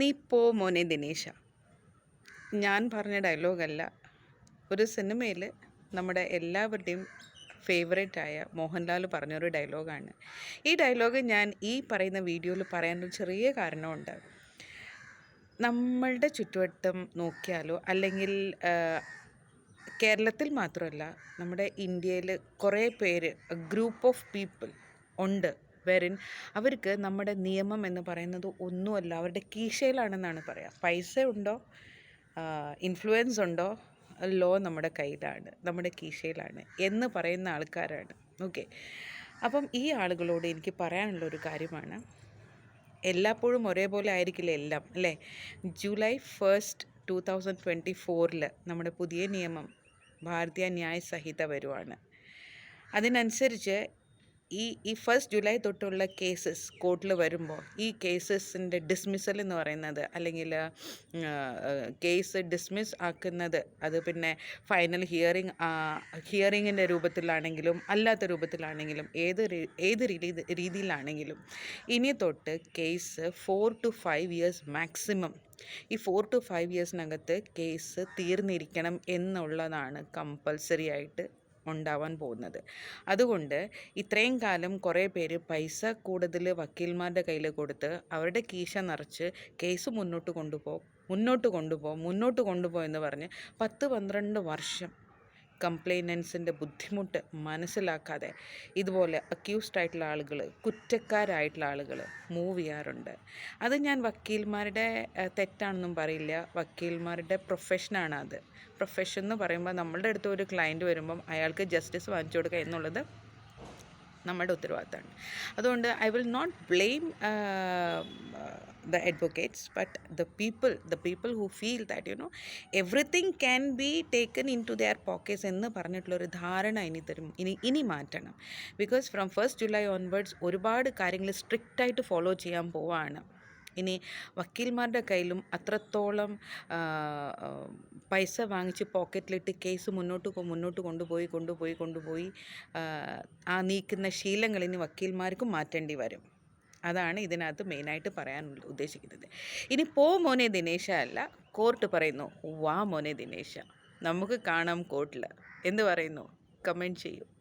നീ പോ മോനെ ദിനേശ. ഞാൻ പറഞ്ഞ ഡയലോഗല്ല. ഒരു സിനിമയിൽ നമ്മുടെ എല്ലാവരുടെയും ഫേവറേറ്റായ മോഹൻലാൽ പറഞ്ഞൊരു ഡയലോഗാണ്. ഈ ഡയലോഗ് ഞാൻ ഈ പറയുന്ന വീഡിയോയിൽ പറയാനൊരു ചെറിയ കാരണമുണ്ട്. നമ്മളുടെ ചുറ്റുവട്ടം നോക്കിയാലോ അല്ലെങ്കിൽ കേരളത്തിൽ മാത്രമല്ല നമ്മുടെ ഇന്ത്യയിൽ കുറേ പേര് ഗ്രൂപ്പ് ഓഫ് പീപ്പിൾ ഉണ്ട്. വെറിൻ അവർക്ക് നമ്മുടെ നിയമം എന്ന് പറയുന്നത് ഒന്നുമല്ല അവരുടെ കീശയിലാണെന്നാണ് പറയുക പൈസ ഉണ്ടോ? ഇൻഫ്ലുവൻസ് ഉണ്ടോ? ലോ നമ്മുടെ കയ്യിലാണ് നമ്മുടെ കീശയിലാണ് എന്ന് പറയുന്ന ആൾക്കാരാണ്. ഓക്കെ അപ്പം ഈ ആളുകളോട് എനിക്ക് പറയാനുള്ള ഒരു കാര്യമാണ്. എല്ലാപ്പോഴും ഒരേപോലെ ആയിരിക്കില്ല എല്ലാം അല്ലേ? July first two thousand twenty ഫോറിൽ നമ്മുടെ പുതിയ നിയമം ഭാരതീയ ന്യായ സംഹിത വരുവാണ്. അതിനനുസരിച്ച് ഈ ഈ ഫസ്റ്റ് ജൂലൈ തൊട്ടുള്ള കേസസ് കോർട്ടിൽ വരുമ്പോൾ ഈ കേസസിന്റെ ഡിസ്മിസൽ എന്ന് പറയുന്നത് അല്ലെങ്കിൽ കേസ് ഡിസ്മിസ് ആക്കുന്നത് അത് പിന്നെ ഫൈനൽ ഹിയറിംഗ് ഹിയറിങ്ങിന്റെ രൂപത്തിലാണെങ്കിലും അല്ലാത്ത രൂപത്തിലാണെങ്കിലും ഏത് ഏത് രീതിയിലാണെങ്കിലും ഇനി തൊട്ട് case four to five years maximum ഈ ഫോർ ടു ഫൈവ് ഇയേഴ്സിനകത്ത് കേസ് തീർന്നിരിക്കണം എന്നുള്ളതാണ് കമ്പൽസറി ആയിട്ട് ഉണ്ടാവാൻ പോകുന്നത്. അതുകൊണ്ട് ഇത്രയും കാലം കുറേ പേര് പൈസ കൂടുതൽ വക്കീൽമാരുടെ കയ്യിൽ കൊടുത്ത് അവരുടെ കീശ നിറച്ച് കേസ് മുന്നോട്ട് കൊണ്ടുപോകും മുന്നോട്ട് കൊണ്ടുപോകും മുന്നോട്ട് കൊണ്ടുപോകും എന്ന് പറഞ്ഞ് പത്ത് പന്ത്രണ്ട് വർഷം കംപ്ലൈനൻസിന്റെ ബുദ്ധിമുട്ട് മനസ്സിലാക്കാതെ ഇതുപോലെ അക്യൂസ്ഡ് ആയിട്ടുള്ള ആളുകൾ കുറ്റക്കാരായിട്ടുള്ള ആളുകൾ മൂവ് ചെയ്യാറുണ്ട്. അത് ഞാൻ വക്കീൽമാരുടെ തെറ്റാണെന്നും പറയില്ല. വക്കീൽമാരുടെ പ്രൊഫഷനാണ് അത്. പ്രൊഫഷൻ എന്ന് പറയുമ്പോൾ നമ്മളുടെ അടുത്ത് ഒരു ക്ലയന്റ് വരുമ്പം അയാൾക്ക് ജസ്റ്റിസ് വാങ്ങിച്ചു കൊടുക്കുക എന്നുള്ളത് നമ്മുടെ ഉത്തരവാദിത്തമാണ്. അതുകൊണ്ട് I will not blame the advocates but the people the people who feel that you know everything can be taken into their pockets എന്ന് പറഞ്ഞിട്ടുള്ളൊരു ധാരണ ഇനി തരും ഇനി ഇനി മാറ്റണം. Because from first July onwards ഒരുപാട് കാര്യങ്ങൾ സ്ട്രിക്റ്റായിട്ട് ഫോളോ ചെയ്യാൻ പോവാണ്. ഇനി വക്കീൽമാരുടെ കയ്യിലും അത്രത്തോളം പൈസ വാങ്ങിച്ച് പോക്കറ്റിലിട്ട് കേസ് മുന്നോട്ട് മുന്നോട്ട് കൊണ്ടുപോയി കൊണ്ടുപോയി കൊണ്ടുപോയി ആ നീക്കുന്ന ശീലങ്ങൾ ഇനി വക്കീൽമാർക്കും മാറ്റേണ്ടി വരും. അതാണ് ഇതിനകത്ത് മെയിനായിട്ട് പറയാൻ ഉദ്ദേശിക്കുന്നത്. ഇനി പോ മോനെ ദിനേശ അല്ല കോർട്ട് പറയുന്നു വാ മോനെ ദിനേശ. നമുക്ക് കാണാം കോർട്ടിൽ എന്ത് പറയുന്നു? കമന്റ് ചെയ്യൂ.